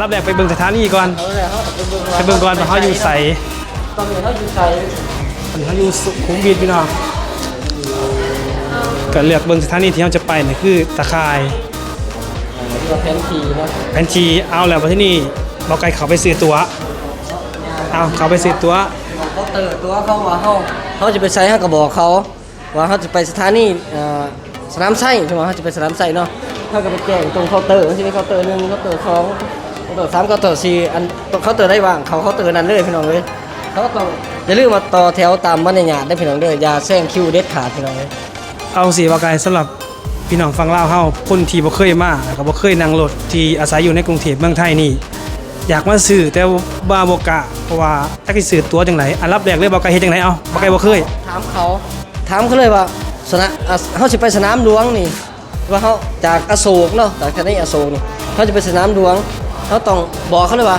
รับแรกไปเบิ่งสถานีก่อนเอาเลยเขาไปเบิ่งไปเบิ่งก่อนว่าเขาอยู่ใสตอนนี้เขาอยู่ใส่เขาอยู่สุขุมวิทพี่น้องก็เลือกเบิ่งสถานีที่เราจะไปนี่คือตะคายเรือแพนทีนะแผนทีเอาแล้วมาที่นี่บอกไกลเขาไปซื้อตั๋วเอาเขาไปซื้อตั๋วเขาเตอร์ตัวเขาว่าเขาเขาจะไปใช้เขาก็บอกเขาว่าเขาจะไปสถานีเอ่อสนามไส้ใช่ไหมเขาจะไปสนามไส้เนาะเขาก็ไปแจ้งตรงเคาน์เตอร์ที่นี่เคาน์เตอร์หนึ่งเคาน์เตอร์สองเคาน์เตอร์สามเคาน์เตอร์สี่อันตรงเคาน์เตอร์ได้ว่างเขาเคาน์เตอร์นั้นเลยพี่น้องเลยเขาก็ต้องอย่าลืมมาต่อแถวตามบรรยากาศได้พี่น้องเด้ออย่าแซงคิวเด็ดขาดพี่น้องเลยเอาสิบอกไกลสำหรับพี่น้องฟังเล่าวเฮาคนที่บ่เคยมาแล้วก็บ่เคยนั่งรถที่อาศัยอยู่ในกรุงเทพเมืองไทยนี่อยากมาซื้อแต่ว่าบ่กล้าเพราะว่าถ้าสิซื้อตั๋วจังไดอันรับแรกเลยบอกไกลเฮ็ดจังไดเอาบอกไกลบ่เคย ถามเขา ถามเขาเลยว่าสนะอะเขาจะไปสนามหลวงนี่ว่าเขาจากอโศกเนาะจากที่นี่อโศกนี่เขาจะไปสนามหลวง เขาต้องบอกเขาเลยว่า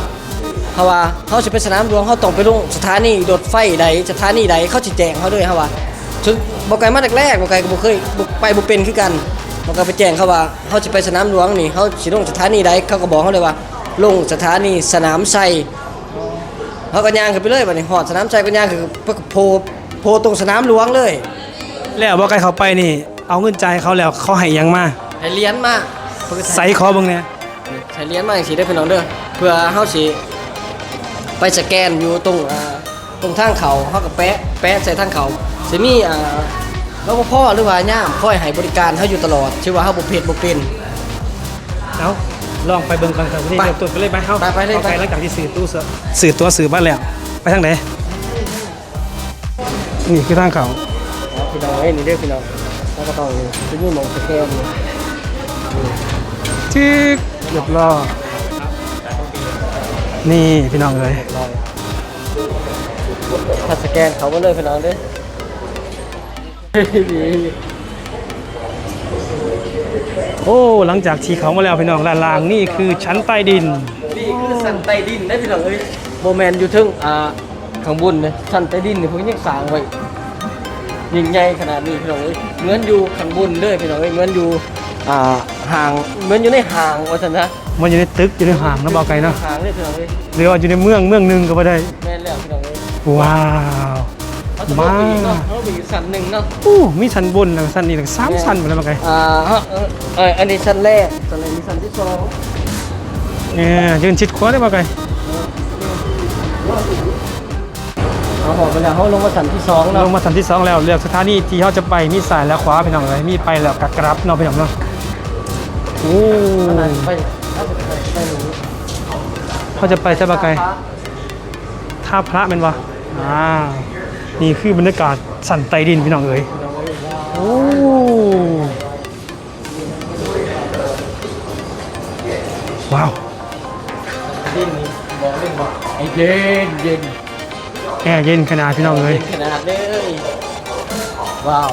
เขาว่าเขาจะไปสนามหลวงเขาต้องไปลงสถานีรถไฟใดสถานีใดเขาจะแจ้งเขาด้วยเขาว่าถึงบอกไกลมาแรกๆบอกไกลก็บ่เคยบ่ไปบ่เป็นคือกันบอกไกลไปแจ้งเขาว่าเขาจะไปสนามหลวงนี่เขาสิลงสถานีใดเขาก็บอกเขาเลยว่า ลงสถานีสนามชัยเขาก็ย่างขึ้นไปเลยบัดนี้หอดสนามชัยก็ย่างขึ้นเพื่อโพโพตรงสนามหลวงเลย แล้วบอกไกลเขาไปนี่ เอาเงินจ่ายเขาแล้วเขาให้หยังมาให้เหรียญมาเพื่อใส่ขอเบิ่งแหน่ ใส่เหรียญมาอย่างสีได้พี่น้องเด้อเพื่อเฮาสิไปสแกนอยู่ตรงอ่าตรงทางเขาเฮาก็แปะแปะใส่ทางเขาสิมีอ่ารปภหรือว่าย่ามคอยให้บริการเฮาอยู่ตลอดชื่อว่าเฮาบ่เพจบ่เป็น เอาลองไปเบิ่งกันครับวันนี้ไปเริ่มต้นไปเลยไปเฮาไปไปเลยอาไป หลังจากที่ซื้อตู้เสือซื้อตั๋วซื้อบ้านแล้ว ไปทางไหนนี่คือทางเขาพี่น้องเอ้ยนี่เด้อพี่น้องแล้วก็ต้องสิมีหมองสแกนนี่ จึ๊กเรียบร้อยนี่พี่น้องเลยรอยถ้าสแกนเขาบ่เลยพี่น้องเด้อเฮ้ยดีโอ้หลังจากที่เขามาแล้วพี่น้องด้านล่างนี่คือชั้นใต้ดินนี่คือสันใต้ดินได้พี่น้องเอ้ยโมแมนอยู่เทึงอ่าข้างบนเนี่ยสันใต้ดินนี่เพิ่งยังสร้างไว้ยิ่งใหญ่ขนาดนี้พี่น้องเอ้ยเหมือนอยู่ข้างบนเลยพี่น้องเอ้ยเหมือนอยู่ อ่าห่างเหมือนอยู่ในห่างว่าซั่นนะมันอยู่ในตึกอยู่ในห่างนะบอกไกลเนาะห่างเลยพี่น้องเอ้ยหรือว่าอยู่ในเมืองเมืองหนึงก็บ่ได้ แม่นแล้วพี่น้องเอ้ยว้าว เขาจะบอกไปอีกเนาะเขาไปอีกสันหนึ่งเนาะอู้มีชั้นบนแล้วก็ชั้นนี้แล้วก็สามชั้นหมดแล้วบอกไกลอ่าฮะเออเอยอันนี้สันแรกสันแรกมีสันที่สองเนี่ยยืนชิดขวาได้บอกไกลเอาหอมไปแล้วเขาลงมาสันที่สองลเนาะงมาชั้นที่สองแล้วเลือกสถานีที่เขาจะไปมีซ้ายและขวาพี่น้องเลยมีไปแล้วกักกรับเนาะพี่น้องเนาะ โอ้ไปไปไปหนูเขาจะไปใช่ปะไกลท่าพระเป็นวะอ่านี่คือบรรยากาศสั่นใต้ดินพี่น้องเอ๋ยโอ้ว้าวดินนี่บอกเล่นบอกไอ้เย็นเย็นแอร์เย็นขนาดพี่น้องเอ๋ยเย็นขนาดเลยว้าว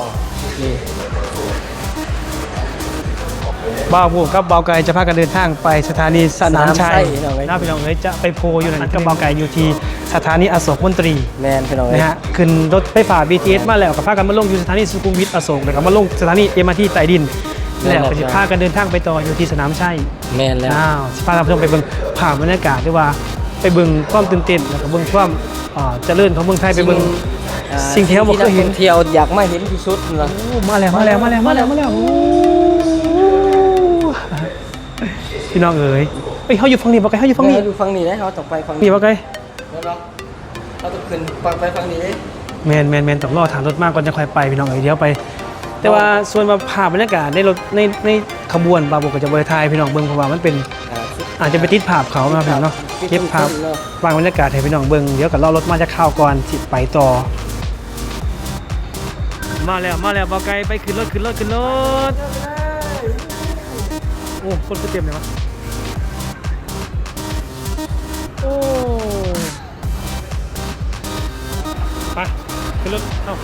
นี่ บ้าวผู้กับเบาไก่จะพากันเดินทางไปสถานีสนามชัยพี่น้องเอ้ยนะพี่น้องเอ๋ยจะไปโพอยู่นั่นกับเบาไก่อยู่ที่สถานีอโศกมนตรีแมนพี่น้องเอ้ยนะฮะขึ้นรถไฟฟ้า BTS มาแล้วกับพากันมาลงอยู่สถานีสุขุมวิทอโศกแล้วก็มาลงสถานี MRT ใต้ดิน แล้วก็จะพากันเดินทางไปต่ออยู่ที่สนามชัย แมนแล้ว อ้าวสิพาท่านผู้ชมไปเบิ่งผ่านบรรยากาศด้วยว่า ไปเบิ่งความตื่นเต้นแล้วก็เบิ่งความอ่าเจริญของเมืองไทยไปเบิ่งอ่าสิ่งที่เราบ่เคยเห็น ที่กท่องเที่ยวอยากมาเห็นที่สุดนะโอ้มาแล้วมาแล้วมาแล้วมาแล้วมาแล้วโอ้ พี่น้องเอ๋ยเฮ้ยเขาอยู่ฝั่งนี้บ่ไกลเขาอยู่ฝั่งนี้เราดูฟังนี้นะเขาต้องไปฟังนี่บ่ไกลแล้วเนาะเราต้องขึ้นฟังไปฟังนี้แมนแมนแมนต้องรอทางรถมากก่อนจะค่อยไปพี่น้องเอ๋ยเดี๋ยวไป แต่ว่าส่วนมาภาพบรรยากาศในรถในในขบวนบาบุกก็จะบริทายพี่น้องเบิ่งเพราะว่ามันเป็นอ่าชุดอาจจะไปติดภาพเขานะพี่น้องเนาะเก็บภาพเนาะวางบรรยากาศให้พี่น้องเบิ่งเดี๋ยวกับรอรถมาจะเข้าวก่อนสิไปต่อ มาแล้วมาแล้วบอไกลไปขึ้นรถขึ้นรถขึ้นรถโอ้คนก็เต็มเลยวะ นรถเอ้า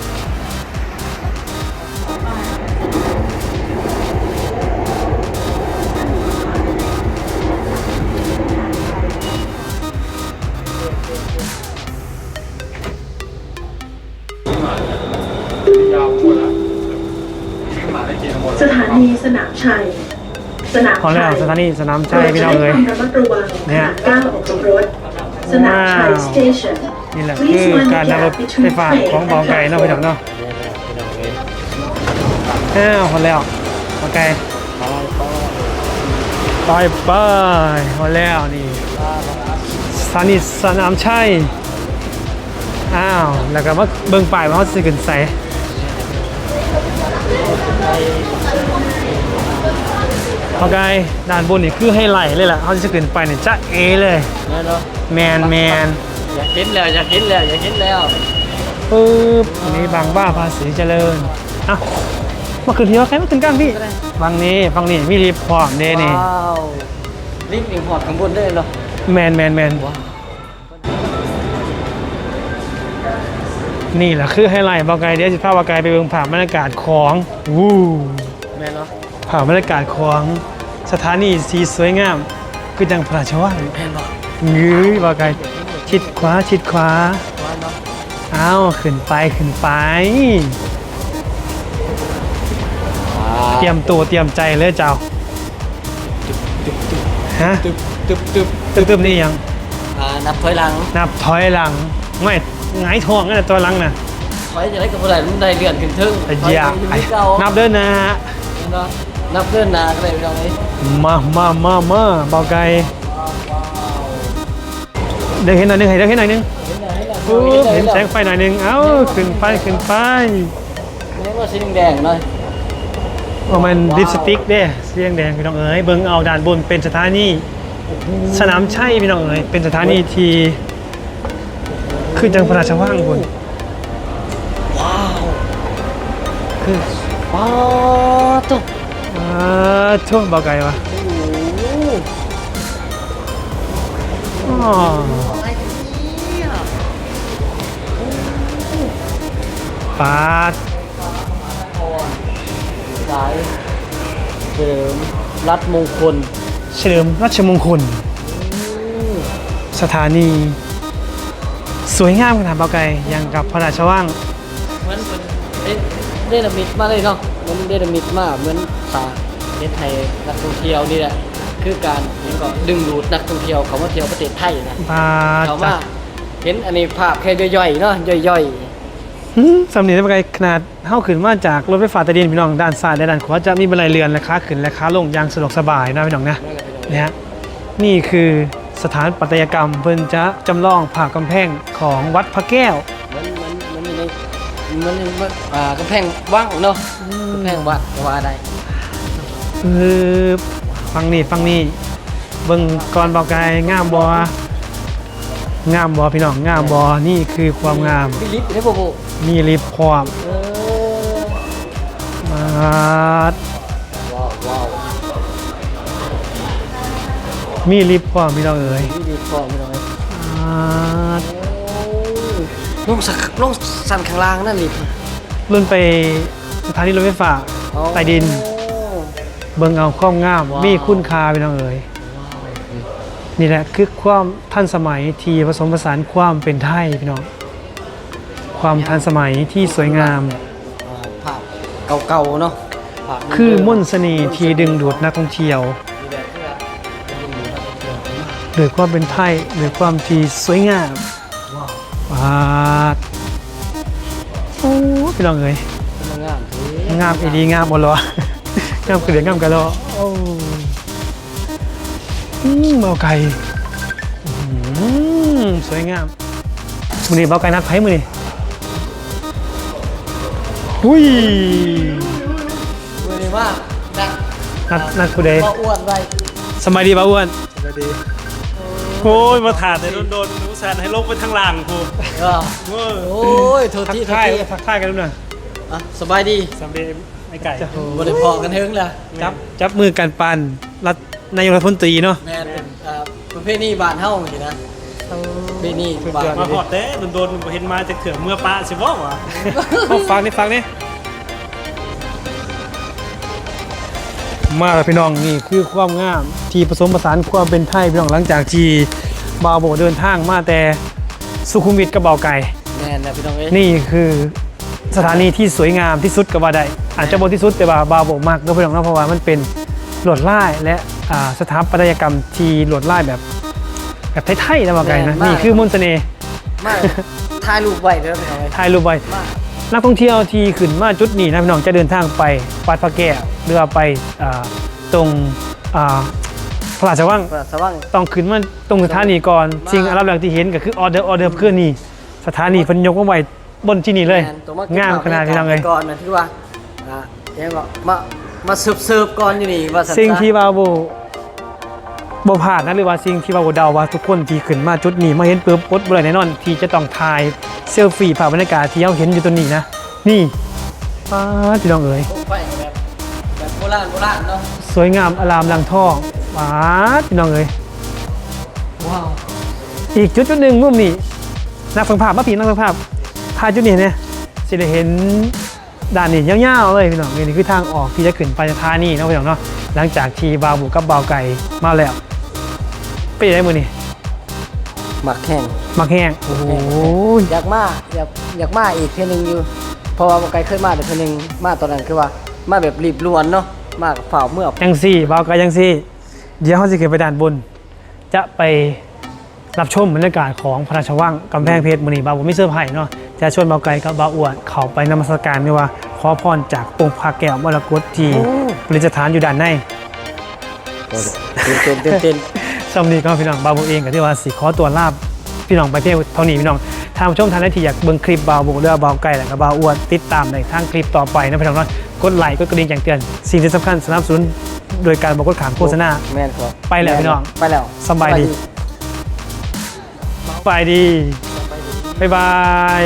สถานีสนามชัยสสนามพอแล้วสถานีสนามชัยพี่น้องเลยระมัดระวังเนี่ย ขณะก้าวออกจากรถ สนามชัยว้าวสเตชัน นี่แหละคือการนั่งรถไฟฟ้าของเบาไก่เนาะพี่น้องเนาะอ้าวพอแล้วเบาไก่ไปไปพอแล้วนี่สถานีสนามชัยอ้าวแล้วก็มาเบิ่งป้ายว่าเขาสิขึ้นใส่เบาไก่ด้านบนนี่คือให้ไหลเลยแหละเขาจะขึ้นไปเนี่ยจะเอเลยแม่นเนาะแมนแมน อยากเห็นแล้วอยากเห็นแล้วอยากเห็นแล้วปึ๊บอันนี้บางบ้าภาษีเจริญอะมาขึ้นที่ว่าใครมาขึ้นกันพี่บางนี้บางนี้มีรีบพร้อมเด้นี่ว้าวลิฟต์อิงพอร์ตข้างบนได้เหรอแมนแมนแมนนี่แหละคือไฮไลท์บอกไกเดี๋ยวจะพาบอกไกไปเบิ่งผ่านบรรยากาศของวู้แม่นเนาะผ่านบรรยากาศของสถานีสีสวยงามคือจังพระราชวังแม่นบ่งื้อบอกไก ชิดขวาชิดขวาว่าเนาะเอาขึ้นไปขึ้นไป เตรียมตัวเตรียมใจเลยเจ้าฮะตึบตึบตึบตึ๊บตึ๊บนี่ยังอ่านับถอยหลัง นับถอยหลังไม่หงายท้องกันนะตัวหลังนะถอยจะได้กับผู้ใดมันได้เลื่อนขึ้นทึ่งไอ้ถอยยาไปอยู่ที่เก่านับเดินนะฮะเนาะนับเดินหนาก็ได้พี่น้องเอ้ยมามามามาเบาไกล เดี๋ยวเห็นหน่อยหนึงให้เดี๋ยวเห็นหน่อยหนึงเห็นแล้วเห็นแล้วปุ๊บเห็นแล้วแสงไฟหน่อยหนึงเอ้าขึ้นไปขึ้นไปแม่นว่าสีแดงๆหน่อยว่ามันว้าวลิปสติกเด้เสียงแดงพี่น้องเอ๋ยเบิ่งเอาด้านบนเป็นสถานีสนามชัยพี่น้องเอ๋ยเป็นสถานีที่คือจังพระราชวังบนว้าวคือว้าวตุ๊บอ่าช่วงเบาไกลวะโอ้โหอ๋ ปาดสายเสริมรัดมงคลเฉลิมราชมงคล สถานี สวยงามขนาดเบาไกลยังกับพระราชวังเหมือนเป็นเอ๊ะเดนามิดมากเลยเนาะเหมือนเดนามิดมากเหมือนสาประเทศไทยนักท่องเที่ยวนี่แหละคือการนี่ก็ดึงดูดนักท่องเที่ยวเขามาเที่ยวประเทศไทยนะปาดเขาจ้ะมาเห็นอันนี้ภาพแค่ย่อยๆเนาะย่อยหืม สำเนียงเบาไกลขนาดเข้าขึ้นมาจากรถไฟฟ้าใต้ดินพี่น้องด้านซ้ายและด้านขวาจะมีบันไดเรือนและค้าขึ้นและค้าลงอย่างสะดวกสบายนะพี่น้องนะๆนั่นแหละพี่น้องนะฮะนี่คือสถานปัตยกรรมเพิ่นจะจำลองผ่ากำแพงของวัดพระแก้วมือนมือนมือนอยู่ในมือนมือนอ่ากำแพงว่างเนาะกำแพงวัดว่าได้คือฟังนี่ฟังนี่เบิ่งก่อนบอกกายงามบัว งามบอพี่น้องงามบอนี่คือความงามมีลิฟต์ได้บ่บ่มีลิฟต์พร้อมเออมาดว้าวว้าวมีลิฟต์พร้อมพี่น้องเอ๋ยมีลิฟต์พร้อมพี่น้องเอ้ยมาดลงสักลงสันข้างล่างนั่นลิฟต์รุ่นไปสถานีรถไฟฟ้าใต้ดิน เบิ่งเอาความงามว้าวมีคุณค่าพี่น้องเอ๋ย นี่แหละคือความทันสมัยที่ผสมผสานความเป็นไทยพี่น้องความทันสมัยที่สวยงามอ่าภาพเก่าๆเนาะภาพคือมนต์เสน่ห์ที่ดึงดูดนักท่องเที่ยวนี่แหละคือว่าเป็นดึงดูดนักท่องเที่ยวมากด้วยความเป็นไทยด้วยความที่สวยงามว้าวปาดโอ้พี่น้องเอ๋ยมันงามเท่งามอีดีงามบ่รองามกระเดียงงามกระรอโอ้อืม เบาไก่อื้อหือสวยงามมือนี้เบาไก่นัดไผ่มือนี้อุ้ยมือนี้ว่านักนัดนัดผู้ใดก็อ้วนไว้สบายดีป่าอ้วนสบายดีโอ้ยมาถาดเลยโดนๆอุตส่าห์ให้ลงไปทางล่างกูเออเว้ยโอ้ยโทษทักทีโทษทายทีทักทายกันด้วยนะอะสบายดีสำเร็จไม่ไก่บ่ได้พอกันเฮิงเลยจับจับมือกันปันรัฐ นายกรัฐมนตรีเนาะแม่นเป็นอ่าประเภทนี้บ้านเฮาสินะประเภทนี้บ้านมาหอดเด้โดนๆเห็นมาจะเขื่อเมื่อปะสิบ่วะเอาฟังนี่ฟังนี่มาแล้วพี่น้องนี่คือความงามที่ผสมผสานความเป็นไทยพี่น้องหลังจากที่บาวโบเดินทางมาแต่สุขุมวิทกับเบาวไก่ แม่นนะพี่น้องเอ้ยนี่คือสถานีที่สวยงามที่สุดก็ว่าได้อาจจะบนที่สุดแต่ว่าบาวโบมากก็พี่น้องเนาะเพราะว่ามันเป็นลวดลายและอ่า สถาปัตยกรรมที่ลวดลายแบบ แบบไทยๆนะว่าไกลนะ แม่นมาก นี่คือมนต์เสน่ห์มากถ่ายรูปไว้เด้อพี่น้องเอ้ยถ่ายรูปไว้ มาก นักท่องเที่ยวที่ขึ้นมาจุดนี้นะพี่น้องจะเดินทางไปวัดพระแก้วหรือว่าไปอ่าตรงอ่าพระราชวังพระสว่าง ต้องขึ้นมาตรงสถานีก่อนมาสิ่งอันดับแรกที่เห็นก็คือออเดอร์ออเดอร์เพื่อนี่สถานีเพิ่นยกมาไว้บนที่นี่เลย แม่นตัวมงามขนาดพี่น้องเลย ก่อนนะที่ว่าอ่ายังบอกมามาเสิร์ฟเสิร์ฟก่อนอยู่นี่ว่าสันสิ่งซะที่ว่าโบโบผ่านนะหรือว่าสิ่งที่ว่าโบเดาว่าทุกคนที่ขึ้นมาจุดนี้มาเห็นปุ๊บอดบ่ได้แน่นอน ที่จะต้องถ่ายเซลฟี่ภาพบรรยากาศที่เราเห็นอยู่ตรงนี้นะ นี่ป้าดพี่น้องเอ๋ยโอ้ไปแบบแบบโบราณโบราณเนาะสวยงามอลามลังทองป้าดพี่น้องเอ๋ยว้าวอีกจุดจุดหนึ่งมุมนี้นักฟังภาพมาผีนักฟังภาพถ่ายจุดนี้เนี่ยจะได้เห็น ด่านนี้ยาวๆเลยพี่น้องนี่คือทางออกที่จะขึ้นไปสถานีเนาะพี่น้องเนาะหลังจากที่บาวบุกับบาวไก่มาแล้วไปได้มือนี่หมักแห้งมักแห้งโอ้โหอยากมาอยากอยากมาอีกเทื่อนึงอยู่เพราะว่าบ่ไกลเคยมาแต่เทื่อนึงมาตอนนั้นคือว่ามาแบบรีบด่วนเนาะมากับฝ่าเมื่อยังสี่บาวไก่ยังสี่ เดี๋ยวเขาจะขึ้นไปด้านบน จะไปรับชมบรรยากาศของพระราชวังกำแพงเพชรมือนี่บาวผมไม่เสื้อร์ไผ่เนาะ จะชวนบาวไก่กับบาวอ้วนเขาไปนมัสการด้วยว่าขอพรจากองค์พระแก้วมรกตที่ประดิษฐานอยู่ด้านในเต้นเต้นเต้นสำนีก็พี่น้องบาวบุเองกับที่ว่าสิขอตัวลาบพี่น้องไปเพียงเท่านี้พี่น้องทางช่องทางได้ที่อยากเบิ่งคลิปบาวบุเรือว่าบาวไก่และกับบาวอ้วนติดตามในทางคลิปต่อไปนะพี่น้องเนาะกดไลค์กดกระดิ่งแจ้งเตือนสิ่งที่สำคัญสนับสนุนโดยการบอกกดขามโฆษณาแม่นครับไปแล้วพี่น้องไปแล้วสบายดีไปดีบ๊ายบาย